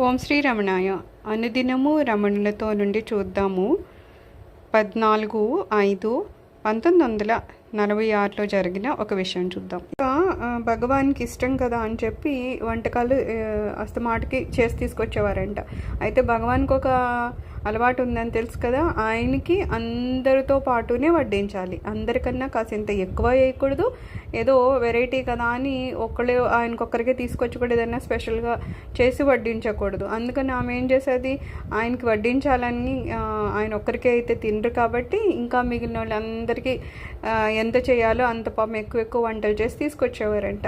ఓం శ్రీ రమణాయ. అనుదినము రమణులతో నుండి చూద్దాము. పద్నాలుగు ఐదు పంతొమ్మిది వందల నలభై ఆరులో జరిగిన ఒక విషయం చూద్దాం. ఇంకా, భగవాన్కి ఇష్టం కదా అని చెప్పి వంటకాలు అస్తమాటికి చేసి తీసుకొచ్చేవారంట. అయితే భగవాన్కి ఒక అలవాటు ఉందని తెలుసు కదా ఆయనకి అందరితో పాటునే వడ్డించాలి. అందరికన్నా కాసింత ఎక్కువ వేయకూడదు. ఏదో వెరైటీ కదా అని ఒక్కళ్ళే ఆయనకొక్కరికే తీసుకొచ్చి కూడా ఏదైనా స్పెషల్గా చేసి వడ్డించకూడదు. అందుకని ఆమె ఏం చేసేది? ఆయనకి వడ్డించాలని ఆయన ఒక్కరికే అయితే తినరు కాబట్టి ఇంకా మిగిలిన వాళ్ళందరికీ ఎంత చేయాలో అంత పాపం ఎక్కువ ఎక్కువ వంటలు చేసి తీసుకొచ్చేవారంట.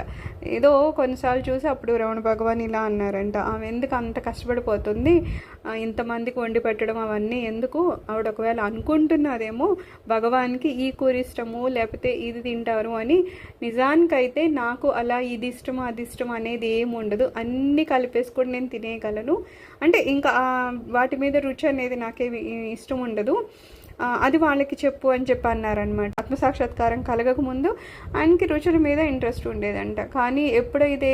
ఏదో కొన్నిసార్లు చూసి అప్పుడు రమణ భగవాన్ ఇలా అన్నారంట. ఆమె ఎందుకు అంత కష్టపడిపోతుంది? ఇంతమందికి వండి పెట్టడం అవన్నీ ఎందుకు? ఆవిడ ఒకవేళ అనుకుంటున్నదేమో భగవాన్కి ఈ కూర ఇష్టము లేకపోతే ఇది తింటారు అని నిజానికైతే నాకు అలా ఇది ఇష్టం అది ఇష్టం అనేది ఏమి ఉండదు. అన్నీ కలిపేసుకొని నేను తినేయగలను. అంటే ఇంకా వాటి మీద రుచి అనేది నాకేమి ఇష్టం ఉండదు. అది వాళ్ళకి చెప్పు అని చెప్పి అన్నారనమాట ఆత్మసాక్షాత్కారం కలగక ముందు ఆయనకి రుచుల మీద ఇంట్రెస్ట్ ఉండేదంట. కానీ ఎప్పుడైతే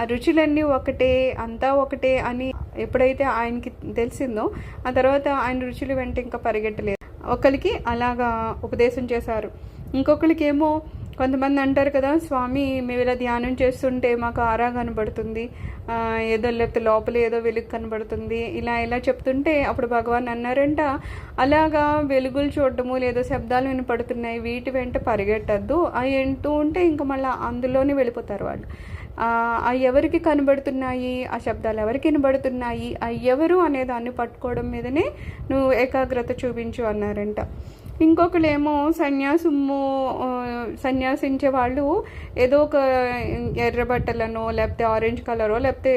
ఆ రుచులన్నీ ఒకటే అంతా ఒకటే అని ఎప్పుడైతే ఆయనకి తెలిసిందో ఆ తర్వాత ఆయన రుచులు వెంట ఇంకా పరిగెట్టలేదు. ఒకరికి అలాగా ఉపదేశం చేశారు. ఇంకొకరికి ఏమో కొంతమంది అంటారు కదా స్వామి మేము ఇలా ధ్యానం చేస్తుంటే మాకు ఆరా కనబడుతుంది. ఏదో లేకపోతే లోపల ఏదో వెలుగు కనబడుతుంది. ఇలా ఇలా చెప్తుంటే అప్పుడు భగవాన్ అన్నారంట అలాగా వెలుగులు చూడటము లేదో శబ్దాలు వినపడుతున్నాయి వీటి వెంట పరిగెట్టద్దు. అవి వింటూ ఉంటే ఇంకా మళ్ళీ అందులోనే వెళ్ళిపోతారు వాళ్ళు. అవి ఎవరికి కనబడుతున్నాయి? ఆ శబ్దాలు ఎవరికి వినబడుతున్నాయి? అవి ఎవరు? అనే దాన్ని పట్టుకోవడం మీదనే నువ్వు ఏకాగ్రత చూపించు అన్నారంట. ఇంకొకళ్ళేమో సన్యాసము సన్యాసించే వాళ్ళు ఏదో ఒక ఎర్ర బట్టలనో లేకపోతే ఆరెంజ్ కలరో లేకపోతే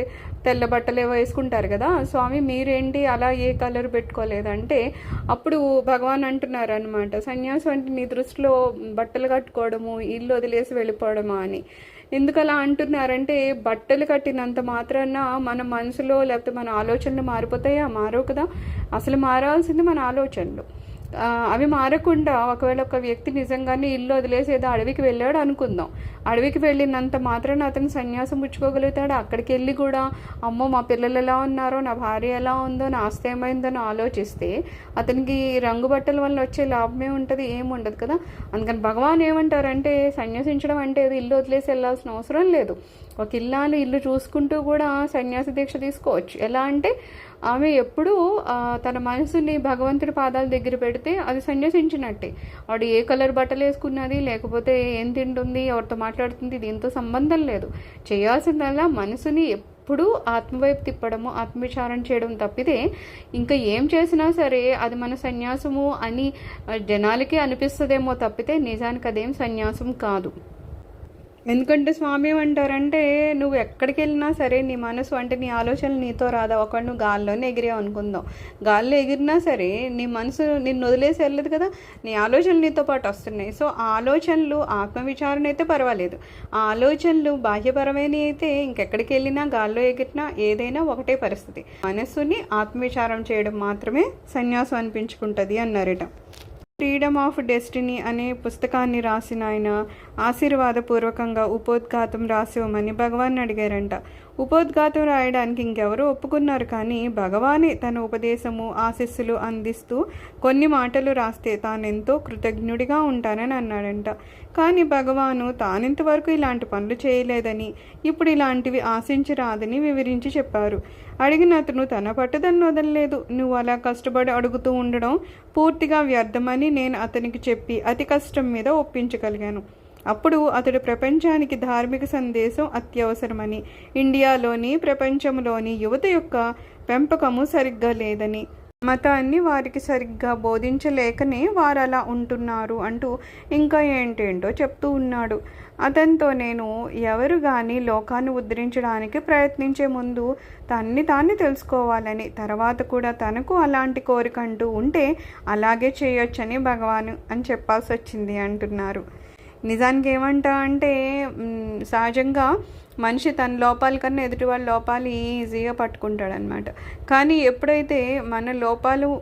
తెల్ల బట్టలు వేసుకుంటారు కదా. స్వామి మీరేంటి అలా ఏ కలర్ పెట్టుకోలేదంటే అప్పుడు భగవాన్ అంటున్నారు అనమాట సన్యాసం అంటే నీ దృష్టిలో బట్టలు కట్టుకోవడము ఇల్లు వదిలేసి వెళ్ళిపోవడమా అని. ఎందుకు అలా అంటున్నారంటే బట్టలు కట్టినంత మాత్రాన మన మనసులో లేకపోతే మన ఆలోచనలు మారిపోతాయా? మారవు కదా. అసలు మారాల్సింది మన ఆలోచనలు. అవి మారకుండా ఒకవేళ ఒక వ్యక్తి నిజంగానే ఇల్లు వదిలేసి ఏదో అడవికి వెళ్ళాడు అనుకుందాం. అడవికి వెళ్ళినంత మాత్రాన అతను సన్యాసం పుచ్చుకోగలుగుతాడు? అక్కడికి వెళ్ళి కూడా అమ్మో మా పిల్లలు ఎలా ఉన్నారో నా భార్య ఎలా ఉందో నా ఆస్తి ఏమైందో ఆలోచిస్తే అతనికి రంగు బట్టల వల్ల వచ్చే లాభమే ఉంటుంది ఏముండదు కదా? అందుకని భగవాన్ ఏమంటారంటే సన్యాసించడం అంటే ఏదో ఇల్లు వదిలేసి వెళ్ళాల్సిన అవసరం లేదు. ఒక ఇల్లాలు ఇల్లు చూసుకుంటూ కూడా సన్యాసి దీక్ష తీసుకోవచ్చు. ఎలా అంటే ఆమె ఎప్పుడూ తన మనసుని భగవంతుడి పాదాల దగ్గర పెడితే అది సన్యాసించినట్టే. వాడు ఏ కలర్ బట్టలు వేసుకున్నది లేకపోతే ఏం తింటుంది ఎవరితో మాట్లాడుతుంది దీంతో సంబంధం లేదు. చేయాల్సిందల్లా మనసుని ఎప్పుడూ ఆత్మవైపు తిప్పడము ఆత్మవిచారణ చేయడం తప్పితే ఇంకా ఏం చేసినా సరే అది మన సన్యాసము అని జనాలకే జనాలకి అనిపిస్తుందేమో తప్పితే నిజానికి అదేం సన్యాసం కాదు. ఎందుకంటే స్వామి ఏమంటారంటే నువ్వు ఎక్కడికి వెళ్ళినా సరే నీ మనసు అంటే నీ ఆలోచనలు నీతో రాదా? ఒకటి నువ్వు గాల్లోనే ఎగిరావు అనుకుందాం. గాల్లో ఎగిరినా సరే నీ మనసు నిన్ను వదిలేసి వెళ్ళదు కదా? నీ ఆలోచనలు నీతో పాటు వస్తున్నాయి. సో ఆలోచనలు ఆత్మవిచారణ అయితే పర్వాలేదు. ఆలోచనలు బాహ్యపరమైనవి అయితే ఇంకెక్కడికి వెళ్ళినా గాల్లో ఎగిరినా ఏదైనా ఒకటే పరిస్థితి. మనస్సుని ఆత్మవిచారం చేయడం మాత్రమే సన్యాసం అనిపించుకుంటుంది అన్నారట. ఫ్రీడమ్ ఆఫ్ డెస్టినీ అనే పుస్తకాన్ని రాసిన ఆయన ఆశీర్వాదపూర్వకంగా ఉపోద్ఘాతం రాసివ్వమని భగవాన్ అడిగారంట. ఉపోద్ఘాతం రాయడానికి ఇంకెవరో ఒప్పుకున్నారు కానీ భగవానే తన ఉపదేశము ఆశీస్సులు అందిస్తూ కొన్ని మాటలు రాస్తే తానెంతో కృతజ్ఞుడిగా ఉంటానని అన్నాడంట. కానీ భగవాను తానింతవరకు ఇలాంటి పనులు చేయలేదని ఇప్పుడు ఇలాంటివి ఆశించి రాదని వివరించి చెప్పారు. అడిగిన అతను తన పట్టుదలను వదలలేదు. నువ్వు అలా కష్టపడి అడుగుతూ ఉండడం పూర్తిగా వ్యర్థమని నేను అతనికి చెప్పి అతి కష్టం మీద ఒప్పించగలిగాను. అప్పుడు అతడు ప్రపంచానికి ధార్మిక సందేశం అత్యవసరమని ఇండియాలోని ప్రపంచంలోని యువత యొక్క పెంపకము సరిగ్గా లేదని మతాన్ని వారికి సరిగ్గా బోధించలేకనే వారు అలా ఉంటున్నారు అంటూ ఇంకా ఏంటేంటో చెప్తూ ఉన్నాడు. అతనితో నేను ఎవరు కానీ లోకాన్ని ఉద్ధరించడానికి ప్రయత్నించే ముందు తన్ని తాన్ని తెలుసుకోవాలని తర్వాత కూడా తనకు అలాంటి కోరిక అంటూ ఉంటే అలాగే చేయొచ్చని భగవాను అని చెప్పాల్సి వచ్చింది అంటున్నారు. నిజానికి ఏమంటా అంటే సహజంగా మనిషి తన లోపాల కన్నా ఎదుటి వాళ్ళ లోపాలు ఈజీగా పట్టుకుంటాడనమాట కానీ ఎప్పుడైతే మన లోపాలు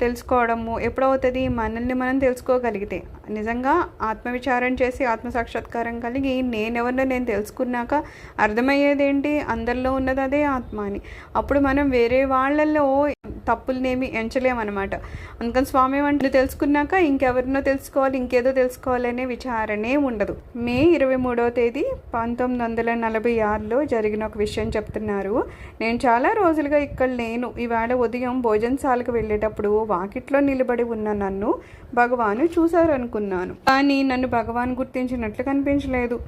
తెలుసుకోవడము ఎప్పుడవుతుంది? మనల్ని మనం తెలుసుకోగలిగితే. నిజంగా ఆత్మవిచారం చేసి ఆత్మసాక్షాత్కారం కలిగి నేనెవరినో నేను తెలుసుకున్నాక అర్థమయ్యేది ఏంటి అందరిలో ఉన్నది అదే ఆత్మ అని. అప్పుడు మనం వేరే వాళ్ళల్లో తప్పులనేమి ఎంచలేమన్నమాట. అందుకని స్వామి ఏమంటే తెలుసుకున్నాక ఇంకెవరినో తెలుసుకోవాలి ఇంకేదో తెలుసుకోవాలనే విచారణే ఉండదు. మే ఇరవై మూడవ తేదీ పంతొమ్మిది వందల నలభై ఆరులో జరిగిన ఒక విషయం చెప్తున్నారు. నేను చాలా రోజులుగా ఇక్కడ లేను. ఇవాళ ఉదయం భోజనశాలకు వెళ్ళేటప్పుడు వాకిట్లో నిలబడి ఉన్న నన్ను భగవాను చూశారనుకున్నాను. కానీ నన్ను భగవాన్ గుర్తించినట్లు కనిపించలేదు.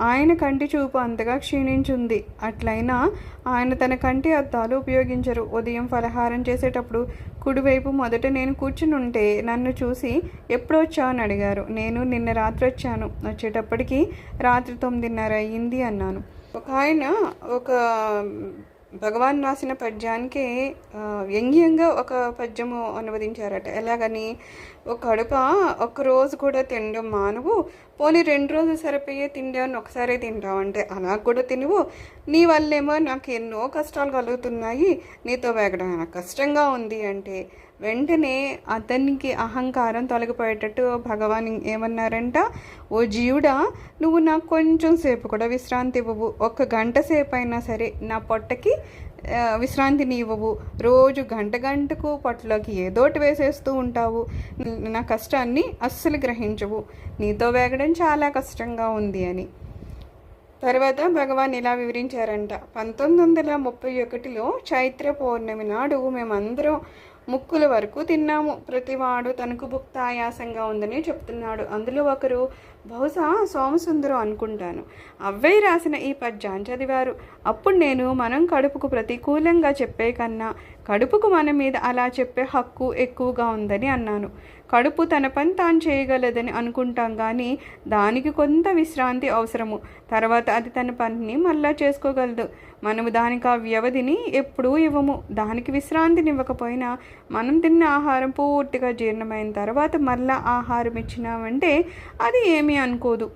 ఆయన కంటి చూపు అంతగా క్షీణించుంది. అట్లయినా ఆయన తన కంటి అద్దాలు ఉపయోగించరు. ఉదయం ఫలహారం చేసేటప్పుడు కుడివైపు మొదట నేను కూర్చుని ఉంటే నన్ను చూసి ఎప్పుడు అని అడిగారు. నేను నిన్న రాత్రి వచ్చాను. వచ్చేటప్పటికి రాత్రి తొమ్మిదిన్నర అయ్యింది అన్నాను. ఒక ఆయన ఒక భగవాన్ రాసిన పద్యానికి వ్యంగ్యంగా ఒక పద్యము అనువదించారట. ఎలాగని? ఒక కడుప ఒక రోజు కూడా తినడం మానువు పోనీ రెండు రోజులు సరిపోయే తిండాను ఒకసారి తింటావు అంటే అలా కూడా తినవు. నీ వల్లేమో నాకు ఎన్నో కష్టాలు కలుగుతున్నాయి. నీతో వేగడం నాకు కష్టంగా ఉంది అంటే వెంటనే అతనికి అహంకారం తొలగిపోయేటట్టు భగవాన్ ఏమన్నారంట ఓ జీవుడా నువ్వు నాకు కొంచెం సేపు కూడా విశ్రాంతి ఇవ్వవు. ఒక గంట సేపు అయినా సరే నా పొట్టకి విశ్రాంతిని ఇవ్వవు. రోజు గంట గంటకు పొట్టలోకి ఏదోటి వేసేస్తూ ఉంటావు. నా కష్టాన్ని అస్సలు గ్రహించవు. నీతో వేగడం చాలా కష్టంగా ఉంది అని. తర్వాత భగవాన్ ఇలా వివరించారంట. పంతొమ్మిది వందల ముప్పై ఒకటిలో చైత్ర పౌర్ణమి నాడు మేమందరం ముక్కుల వరకు తిన్నాము. ప్రతివాడు తనకు భుక్త ఆయాసంగా ఉందని చెప్తున్నాడు. అందులో ఒకరు బహుశా సోమసుందరం అనుకుంటాను. అవ్వయ్య రాసిన ఈ పద్యాన్ని చదివారు. అప్పుడు నేను మనం కడుపుకు ప్రతికూలంగా చెప్పే కన్నా కడుపుకు మన మీద అలా చెప్పే హక్కు ఎక్కువగా ఉందని అన్నాను. కడుపు తన పని తాను చేయగలదని అనుకుంటాం కానీ దానికి కొంత విశ్రాంతి అవసరము. తర్వాత అది తన పనిని మళ్ళా చేసుకోగలదు. మనము దానికి ఆ వ్యవధిని ఎప్పుడూ ఇవ్వము. దానికి విశ్రాంతిని ఇవ్వకపోయినా మనం తిన్న ఆహారం పూర్తిగా జీర్ణమైన తర్వాత మళ్ళా ఆహారం ఇచ్చినామంటే అది ఏమీ అనుకోదు.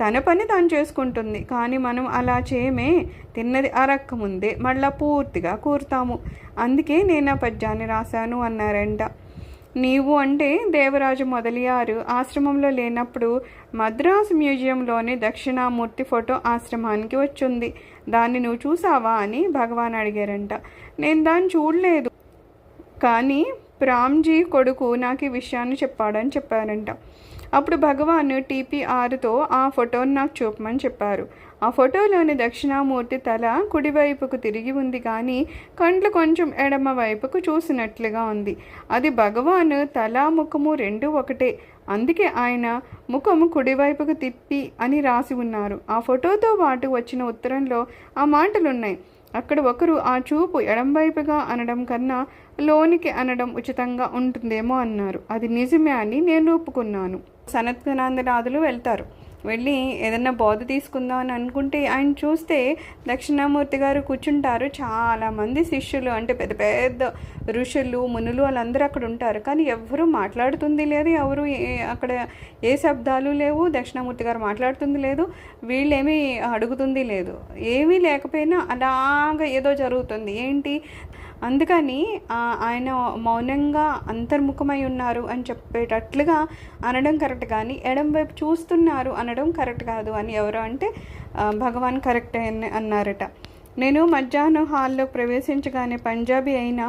తన పని తాను చేసుకుంటుంది. కానీ మనం అలా చేయమే. తిన్నది అరక్క ముందే మళ్ళా పూర్తిగా కూరుతాము. అందుకే నేను ఆ పద్యాన్ని రాశాను అన్నారంట. నీవు అంటే దేవరాజు మొదలియారు. ఆశ్రమంలో లేనప్పుడు మద్రాసు మ్యూజియంలోని దక్షిణామూర్తి ఫోటో ఆశ్రమానికి వచ్చింది. దాన్ని నువ్వు చూసావా అని భగవాన్ అడిగారంట. నేను దాన్ని చూడలేదు. కానీ ప్రామ్జీ కొడుకు నాకు ఈ విషయాన్ని చెప్పాడని చెప్పారంట. అప్పుడు భగవాన్ టీపీఆర్తో ఆ ఫోటోని నాకు చూపమని చెప్పారు. ఆ ఫోటోలోని దక్షిణామూర్తి తల కుడివైపుకు తిరిగి ఉంది కానీ కండ్లు కొంచెం ఎడమ వైపుకు చూసినట్లుగా ఉంది. అది భగవాన్ తల ముఖము రెండు ఒకటే. అందుకే ఆయన ముఖము కుడివైపుకు తిప్పి అని రాసి ఉన్నారు. ఆ ఫోటోతో పాటు వచ్చిన ఉత్తరంలో ఆ మాటలున్నాయి. అక్కడ ఒకరు ఆ చూపు ఎడంవైపుగా అనడం కన్నా లోనికి అనడం ఉచితంగా ఉంటుందేమో అన్నారు. అది నిజమే అని నేను ఒప్పుకున్నాను. సనత్గనాందనాథులు వెళ్తారు. వెళ్ళి ఏదన్నా బోధ తీసుకుందాం అని అనుకుంటే ఆయన చూస్తే దక్షిణామూర్తి గారు కూర్చుంటారు. చాలామంది శిష్యులు అంటే పెద్ద పెద్ద ఋషులు మునులు వాళ్ళందరూ అక్కడ ఉంటారు. కానీ ఎవరు మాట్లాడుతుంది లేదు. ఎవరు ఏ- అక్కడ ఏ శబ్దాలు లేవు. దక్షిణామూర్తి గారు మాట్లాడుతుంది లేదు. వీళ్ళేమీ అడుగుతుంది లేదు. ఏమీ లేకపోయినా అలాగ ఏదో జరుగుతుంది. ఏంటి? అందుకని ఆయన మౌనంగా అంతర్ముఖమై ఉన్నారు అని చెప్పేటట్లుగా అనడం కరెక్ట్ కానీ ఎడం వైపు చూస్తున్నారు అనడం కరెక్ట్ కాదు అని ఎవరు అంటే భగవాన్ కరెక్ట్ అని అన్నారట. నేను మధ్యాహ్నం హాల్లో ప్రవేశించగానే పంజాబీ అయిన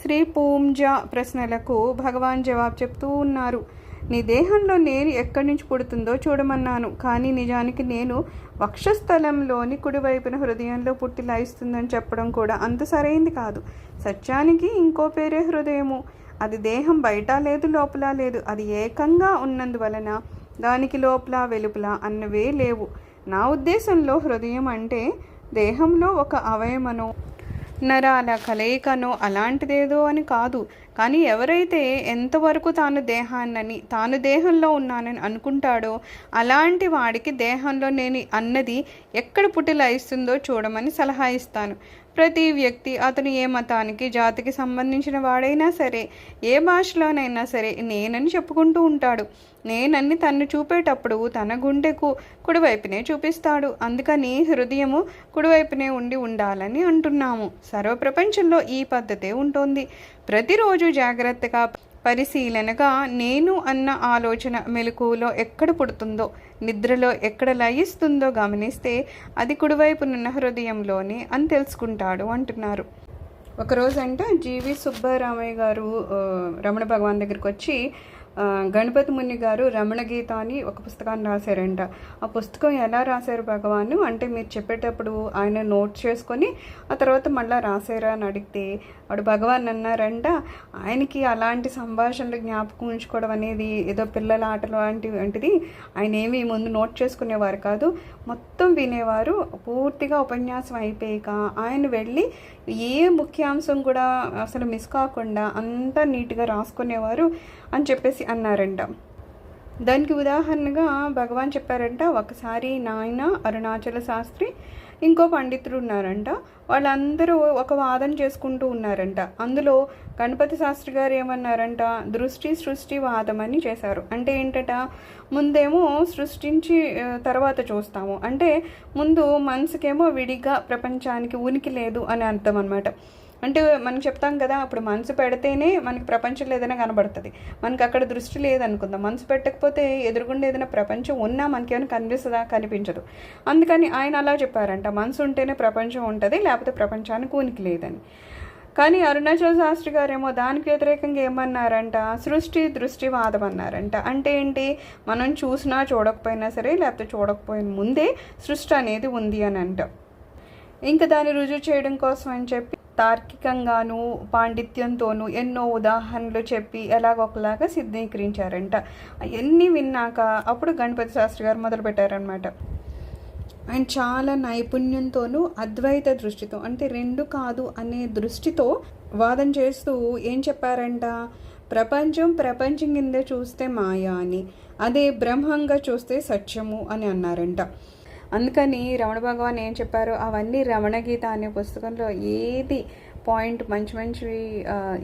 శ్రీ పూంజా ప్రశ్నలకు భగవాన్ జవాబు చెప్తూ ఉన్నారు. నీ దేహంలో నేను ఎక్కడి నుంచి పుడుతుందో చూడమన్నాను. కానీ నిజానికి నేను వక్షస్థలంలోని కుడివైపున హృదయంలో పుట్టి లయిస్తుందని చెప్పడం కూడా అంత సరైంది కాదు. సత్యానికి ఇంకో పేరే హృదయము. అది దేహం బయట లేదు లోపల లేదు. అది ఏకంగా ఉన్నందువలన దానికి లోపల వెలుపల అన్నవే లేవు. నా ఉద్దేశంలో హృదయం అంటే దేహంలో ఒక అవయమనో నరాల కలయికనో అలాంటిదేదో అని కాదు. కానీ ఎవరైతే ఎంతవరకు తాను దేహాన్నని తాను దేహంలో ఉన్నానని అనుకుంటాడో అలాంటి వాడికి దేహంలో నేను అన్నది ఎక్కడ పుట్టిలయిస్తుందో చూడమని సలహా ఇస్తాను. ప్రతి వ్యక్తి అతను ఏ మతానికి జాతికి సంబంధించిన వాడైనా సరే ఏ భాషలోనైనా సరే నేనని చెప్పుకుంటూ ఉంటాడు. నేనన్ని తన్ను చూపేటప్పుడు తన గుండెకు కుడివైపునే చూపిస్తాడు. అందుకని హృదయము కుడివైపునే ఉండి ఉండాలని అంటున్నాము. సర్వ ప్రపంచంలో ఈ పద్ధతే ఉంటుంది. ప్రతిరోజు జాగ్రత్తగా పరిశీలనగా నేను అన్న ఆలోచన మెలకువలో ఎక్కడ పుడుతుందో నిద్రలో ఎక్కడ లయిస్తుందో గమనిస్తే అది కుడివైపునున్న హృదయంలోనే అని తెలుసుకుంటాడు అంటున్నారు. ఒకరోజంట జీవి సుబ్బారామయ్య గారు ఆ, రమణ భగవాన్ దగ్గరికి వచ్చి గణపతి ముని గారు రమణ గీత అని ఒక పుస్తకాన్ని రాశారంట. ఆ పుస్తకం ఎలా రాశారు భగవాను? అంటే మీరు చెప్పేటప్పుడు ఆయన నోట్ చేసుకొని ఆ తర్వాత మళ్ళీ రాశారా అని అడిగితే వాడు భగవాన్ అన్నారంట ఆయనకి అలాంటి సంభాషణలు జ్ఞాపకం ఉంచుకోవడం అనేది ఏదో పిల్లల ఆటలు లాంటి వంటిది. ఆయన ఏమీ ముందు నోట్ చేసుకునేవారు కాదు. మొత్తం వినేవారు. పూర్తిగా ఉపన్యాసం అయిపోయాక ఆయన వెళ్ళి ఏ ముఖ్యాంశం కూడా అసలు మిస్ కాకుండా అంతా నీట్గా రాసుకునేవారు. అని చెప్పేసి అన్నారంట. దానికి ఉదాహరణగా భగవాన్ చెప్పారంట ఒకసారి నాయన అరుణాచల శాస్త్రి ఇంకో పండితుడు ఉన్నారంట. వాళ్ళందరూ ఒక వాదన చేసుకుంటూ ఉన్నారంట. అందులో గణపతి శాస్త్రి గారు ఏమన్నారంట దృష్టి సృష్టి వాదం అని చేశారు. అంటే ఏంటట ముందేమో సృష్టించి తర్వాత చూస్తాము. అంటే ముందు మనసుకేమో విడిగా ప్రపంచానికి ఉనికి లేదు అని అర్థం అనమాట అంటే మనం చెప్తాం కదా అప్పుడు మనసు పెడితేనే మనకి ప్రపంచంలో ఏదైనా కనబడుతుంది. మనకి అక్కడ దృష్టి లేదనుకుందాం. మనసు పెట్టకపోతే ఎదురుగుండా ఏదైనా ప్రపంచం ఉన్నా మనకి ఏమైనా కనిపిస్తుందా? కనిపించదు. అందుకని ఆయన అలా చెప్పారంట. మనసు ఉంటేనే ప్రపంచం ఉంటుంది లేకపోతే ప్రపంచానికి ఉనికి లేదని. కానీ అరుణాచల్ శాస్త్రి గారేమో దానికి వ్యతిరేకంగా ఏమన్నారంట? సృష్టి దృష్టివాదం అన్నారంట. అంటే ఏంటి? మనం చూసినా చూడకపోయినా సరే లేకపోతే చూడకపోయిన ముందే సృష్టి అనేది ఉంది అని అంట. ఇంకా దాన్ని రుజువు చేయడం కోసం అని చెప్పి తార్కికంగాను పాండిత్యంతోనూ ఎన్నో ఉదాహరణలు చెప్పి ఎలాగొకలాగా సిద్ధీకరించారంట. అవన్నీ విన్నాక అప్పుడు గణపతి శాస్త్రి గారు మొదలుపెట్టారనమాట ఆయన చాలా నైపుణ్యంతోనూ అద్వైత దృష్టితో అంటే రెండు కాదు అనే దృష్టితో వాదన చేస్తూ ఏం చెప్పారంట? ప్రపంచం ప్రపంచం కింద చూస్తే మాయా అని అదే బ్రహ్మంగా చూస్తే సత్యము అని అన్నారంట. అందుకని రమణ భగవాన్ ఏం చెప్పారు అవన్నీ రమణ గీత అనే పుస్తకంలో ఏది పాయింట్ మంచి మంచి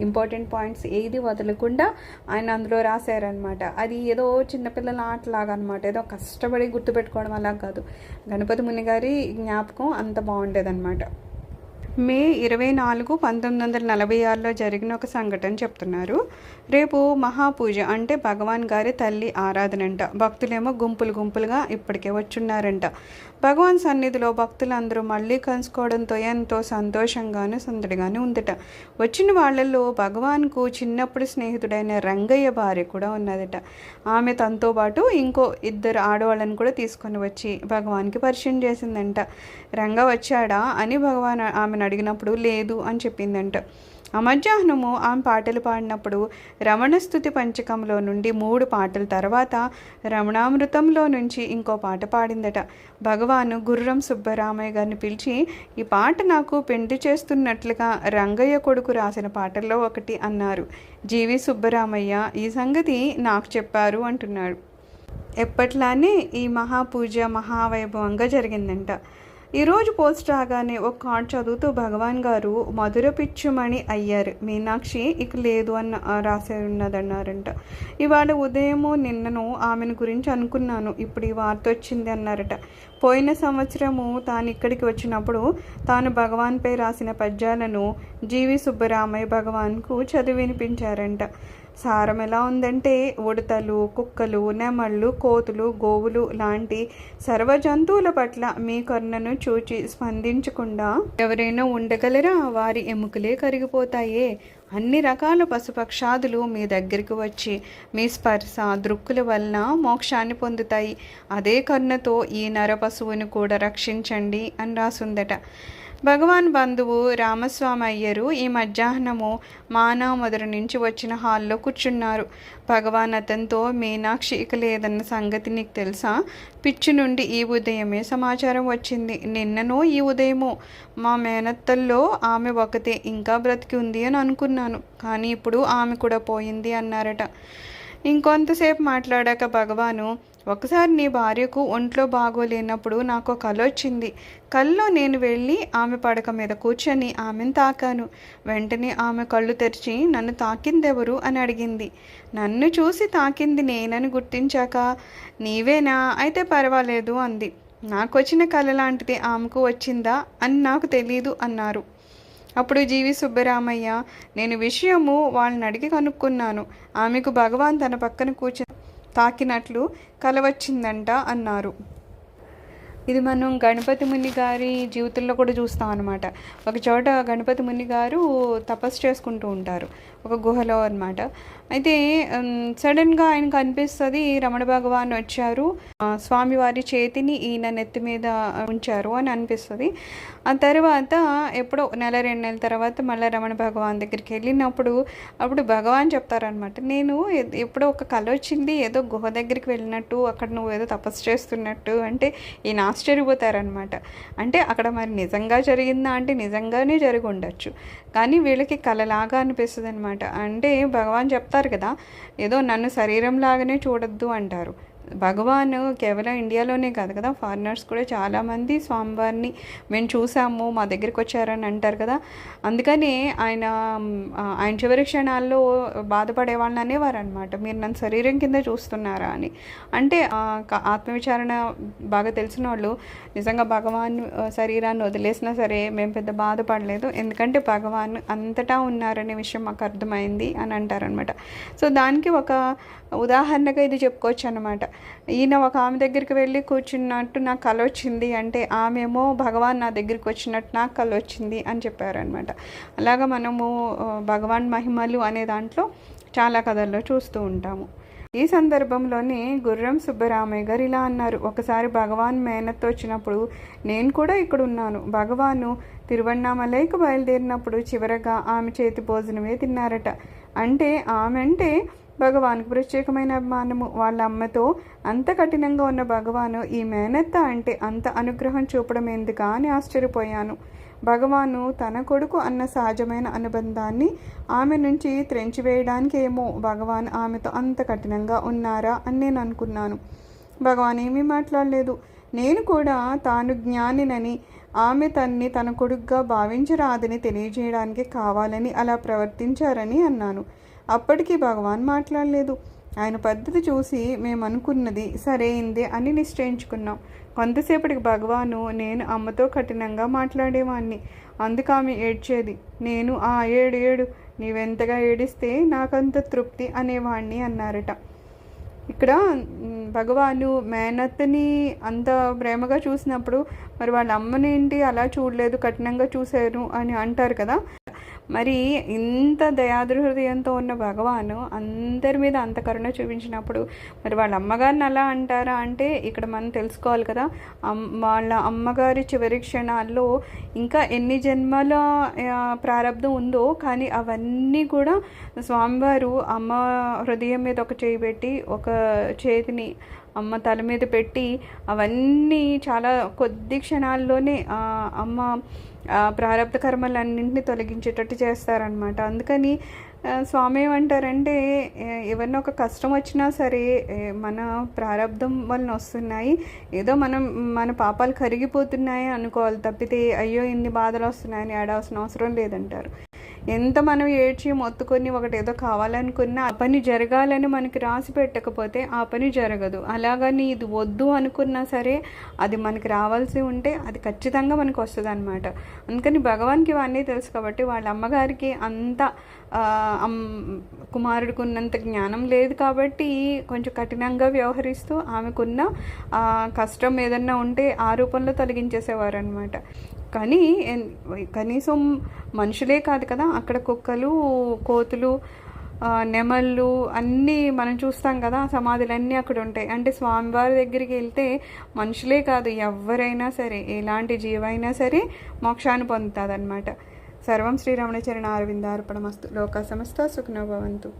ఇంపార్టెంట్ పాయింట్స్ ఏది వదలకుండా ఆయన అందులో రాశారనమాట అది ఏదో చిన్నపిల్లల ఆటలాగా అనమాట ఏదో కష్టపడి గుర్తుపెట్టుకోవడం అలా కాదు. గణపతి ముని గారి జ్ఞాపకం అంత బాగుండేదన్నమాట. మే ఇరవై నాలుగు పంతొమ్మిది వందల నలభై ఆరులో జరిగిన ఒక సంఘటన చెప్తున్నారు. రేపు మహాపూజ అంటే భగవాన్ గారి తల్లి ఆరాధన అంట భక్తులేమో గుంపులు గుంపులుగా ఇప్పటికే వచ్చున్నారంట. భగవాన్ సన్నిధిలో భక్తులందరూ మళ్ళీ కలుసుకోవడంతో ఎంతో సంతోషంగాను సందడిగాను ఉందట. వచ్చిన వాళ్ళల్లో భగవాన్కు చిన్నప్పుడు స్నేహితుడైన రంగయ్య భార్య కూడా ఉన్నదట. ఆమె తనతో పాటు ఇంకో ఇద్దరు ఆడవాళ్ళని కూడా తీసుకొని వచ్చి భగవాన్కి పరిచయం చేసిందంట. రంగ వచ్చాడా అని భగవాన్ ఆమెను అడిగినప్పుడు లేదు అని చెప్పిందంట. మధ్యాహ్నము ఆమె పాటలు పాడినప్పుడు రమణస్థుతి పంచకంలో నుండి మూడు పాటల తర్వాత రమణామృతంలో నుంచి ఇంకో పాట పాడిందట. భగవాను గుర్రం సుబ్బరామయ్య గారిని పిలిచి ఈ పాట నాకు పెండి చేస్తున్నట్లుగా రంగయ్య కొడుకు రాసిన పాటల్లో ఒకటి అన్నారు. జీవి సుబ్బరామయ్య ఈ సంగతి నాకు చెప్పారు అంటున్నాడు. ఎప్పట్లానే ఈ మహాపూజ మహావైభవంగా జరిగిందంట. ఈరోజు పోస్ట్ రాగానే ఒక కార్డ్ చదువుతూ భగవాన్ గారు మధుర పిచ్చుమణి అయ్యారు. మీనాక్షి ఇక లేదు అన్న రాసేరున్నదన్నారంట ఉన్నదన్నారంట ఇవాళ ఉదయము నిన్నను ఆమెను గురించి అనుకున్నాను. ఇప్పుడు ఈ వార్త వచ్చింది అన్నారట. పోయిన సంవత్సరము తాను ఇక్కడికి వచ్చినప్పుడు తాను భగవాన్పై రాసిన పద్యాలను జీవి సుబ్బరామయ్య భగవాన్కు చదివి వినిపించారంట సారం ఎలా ఉందంటే ఉడతలు కుక్కలు నెమళ్ళు కోతులు గోవులు లాంటి సర్వ జంతువుల పట్ల మీ కరుణను చూచి స్పందించకుండా ఎవరైనా ఉండగలరా? వారి ఎముకలే కరిగిపోతాయే. అన్ని రకాల పశుపక్షాదులు మీ దగ్గరికి వచ్చి మీ స్పర్శ దృక్కుల వలన మోక్షాన్ని పొందుతాయి. అదే కరుణతో ఈ నర పశువుని కూడా రక్షించండి అని రాసుందట. భగవాన్ బంధువు రామస్వామి అయ్యరు ఈ మధ్యాహ్నము మానామదురు నుంచి వచ్చిన హాల్లో కూర్చున్నారు. భగవాన్ అతనితో మీనాక్షి ఇక లేదన్న సంగతి నీకు తెలుసా? పిచ్చి నుండి ఈ ఉదయమే సమాచారం వచ్చింది. నిన్ననో ఈ ఉదయమో మా మేనత్తల్లో ఆమె ఒకతే ఇంకా బ్రతికి ఉంది అని అనుకున్నాను. కానీ ఇప్పుడు ఆమె కూడా పోయింది అన్నారట. ఇంకొంతసేపు మాట్లాడాక భగవాను ఒకసారి నీ భార్యకు ఒంట్లో బాగోలేనప్పుడు నాకు కళ వచ్చింది. కల్లో నేను వెళ్ళి ఆమె పడక మీద కూర్చొని ఆమెను తాకాను. వెంటనే ఆమె కళ్ళు తెరిచి నన్ను తాకిందెవరు అని అడిగింది. నన్ను చూసి తాకింది నేనని గుర్తించాక నీవేనా? అయితే పర్వాలేదు అంది. నాకు వచ్చిన కళ లాంటిది ఆమెకు వచ్చిందా అని నాకు తెలీదు అన్నారు. అప్పుడు జీవి సుబ్బరామయ్య నేను విషయము వాళ్ళని అడిగి కనుక్కున్నాను. ఆమెకు భగవాన్ తన పక్కన కూర్చొని తాకినట్లు కలవచ్చిందంట అన్నారు. ఇది మనం గణపతి ముని గారి జీవితంలో కూడా చూస్తాం అనమాట ఒక చోట గణపతి ముని గారు తపస్సు చేసుకుంటూ ఉంటారు. ఒక గుహలో అనమాట అయితే సడన్గా ఆయనకు అనిపిస్తుంది రమణ భగవాన్ వచ్చారు. స్వామివారి చేతిని ఈయన నెత్తి మీద ఉంచారు అని అనిపిస్తుంది. ఆ తర్వాత ఎప్పుడో నెల రెండు నెలల తర్వాత మళ్ళీ రమణ భగవాన్ దగ్గరికి వెళ్ళినప్పుడు అప్పుడు భగవాన్ చెప్తారనమాట నేను ఎప్పుడో ఒక కళ వచ్చింది ఏదో గుహ దగ్గరికి వెళ్ళినట్టు అక్కడ నువ్వు ఏదో తపస్సు చేస్తున్నట్టు అంటే ఈయన ఆశ్చర్యపోతారనమాట అంటే అక్కడ మరి నిజంగా జరిగిందా అంటే నిజంగానే జరిగి ఉండొచ్చు కానీ వీళ్ళకి కలలాగా అనిపిస్తుంది అనమాట అంటే భగవాన్ చెప్తారు కదా ఏదో నన్ను శరీరం లాగానే చూడొద్దు అంటారు. భగవాన్ కేవలం ఇండియాలోనే కాదు కదా ఫారినర్స్ కూడా చాలామంది స్వామివారిని మేము చూసాము మా దగ్గరికి వచ్చారని అంటారు కదా. అందుకనే ఆయన ఆయన చివరి క్షణాల్లో బాధపడే వాళ్ళని అనేవారు అనమాట మీరు నన్ను శరీరం కింద చూస్తున్నారా అని. అంటే ఆత్మవిచారణ బాగా తెలిసిన వాళ్ళు నిజంగా భగవాన్ శరీరాన్ని వదిలేసినా సరే మేము పెద్ద బాధపడలేదు. ఎందుకంటే భగవాన్ అంతటా ఉన్నారనే విషయం మాకు అర్థమైంది అని అంటారనమాట సో దానికి ఒక ఉదాహరణగా ఇది చెప్పుకోవచ్చు అనమాట ఈయన ఒక ఆమె దగ్గరికి వెళ్ళి కూర్చున్నట్టు నాకు కల వచ్చింది. అంటే ఆమెమో భగవాన్ నా దగ్గరికి వచ్చినట్టు నాకు కల వచ్చింది అని చెప్పారనమాట అలాగా మనము భగవాన్ మహిమలు అనే దాంట్లో చాలా కథల్లో చూస్తూ ఉంటాము. ఈ సందర్భంలోనే గుర్రం సుబ్బరామయ్య గారు ఇలా అన్నారు. ఒకసారి భగవాన్ మేనత్తో వచ్చినప్పుడు నేను కూడా ఇక్కడ ఉన్నాను. భగవాను తిరువన్నామలైకి బయలుదేరినప్పుడు చివరగా ఆమె చేతి భోజనమే తిన్నారట. అంటే ఆమె అంటే భగవాన్కు ప్రత్యేకమైన అభిమానము. వాళ్ళ అమ్మతో అంత కఠినంగా ఉన్న భగవాను ఈ మేనత్త అంటే అంత అనుగ్రహం చూపడం ఎందుకా అని ఆశ్చర్యపోయాను. భగవాను తన కొడుకు అన్న సహజమైన అనుబంధాన్ని ఆమె నుంచి త్రెంచివేయడానికి ఏమో భగవాన్ ఆమెతో అంత కఠినంగా ఉన్నారా అని నేను అనుకున్నాను. భగవాన్ ఏమీ మాట్లాడలేదు. నేను కూడా తాను జ్ఞానినని ఆమె తన్ని తన కొడుకుగా భావించరాదని తెలియజేయడానికి కావాలని అలా ప్రవర్తించారని అన్నాను. అప్పటికీ భగవాన్ మాట్లాడలేదు. ఆయన పద్ధతి చూసి మేము అనుకున్నది సరైందే అని నిశ్చయించుకున్నాం. కొంతసేపటికి భగవాను నేను అమ్మతో కఠినంగా మాట్లాడేవాణ్ణి. అందుకు ఆమె ఏడ్చేది నేను ఆ ఏడు ఏడు. నీవెంతగా ఏడిస్తే నాకంత తృప్తి అనేవాణ్ణి అన్నారట. ఇక్కడ భగవాను మేనత్తని అంత ప్రేమగా చూసినప్పుడు మరి వాళ్ళ అమ్మనేంటి అలా చూడలేదు కఠినంగా చూశారు అని అంటారు కదా. మరి ఇంత దయాద్ర హృదయంతో ఉన్న భగవాను అందరి మీద అంత కరుణ చూపించినప్పుడు మరి వాళ్ళ అమ్మగారిని అలా అంటారా అంటే ఇక్కడ మనం తెలుసుకోవాలి కదా అమ్- వాళ్ళ అమ్మగారి చివరి క్షణాల్లో ఇంకా ఎన్ని జన్మల ఆ, ప్రారంధం ఉందో కానీ అవన్నీ కూడా స్వామివారు అమ్మ హృదయం మీద ఒక చేయి పెట్టి ఒక చేతిని అమ్మ తల మీద పెట్టి అవన్నీ చాలా కొద్ది క్షణాల్లోనే అమ్మ ప్రారంభ కర్మలన్నింటినీ తొలగించేటట్టు చేస్తారనమాట అందుకని స్వామి ఏమంటారంటే ఏమన్నా ఒక కష్టం వచ్చినా సరే మన ప్రారంధం వలన వస్తున్నాయి. ఏదో మనం మన పాపాలు కరిగిపోతున్నాయి అనుకోవాలి తప్పితే అయ్యో ఇన్ని బాధలు వస్తున్నాయని ఏడవలసిన అవసరం లేదంటారు. ఎంత మనం ఏడ్చి మొత్తుకొని ఒకటి ఏదో కావాలనుకున్నా ఆ పని జరగాలని మనకి రాసి పెట్టకపోతే ఆ పని జరగదు. అలాగని ఇది వద్దు అనుకున్నా సరే అది మనకి రావాల్సి ఉంటే అది ఖచ్చితంగా మనకు వస్తుంది అనమాట అందుకని భగవాన్కి ఇవన్నీ తెలుసు కాబట్టి వాళ్ళ అమ్మగారికి అంత కుమారుడికి ఉన్నంత జ్ఞానం లేదు కాబట్టి కొంచెం కఠినంగా వ్యవహరిస్తూ ఆమెకున్న కష్టం ఏదన్నా ఉంటే ఆ రూపంలో తొలగించేసేవారు అనమాట కానీ ఎన్- కనీసం మనుషులే కాదు కదా అక్కడ కుక్కలు కోతులు నెమళ్ళు అన్నీ మనం చూస్తాం కదా సమాధులన్నీ అక్కడ ఉంటాయి. అంటే స్వామివారి దగ్గరికి వెళ్తే మనుషులే కాదు ఎవరైనా సరే ఎలాంటి జీవైనా సరే మోక్షాన్ని పొందుతుంది అనమాట సర్వం శ్రీరమణచరణ అరవిందార్పణమస్తు లోక సమస్త సుఖనో భవంతు.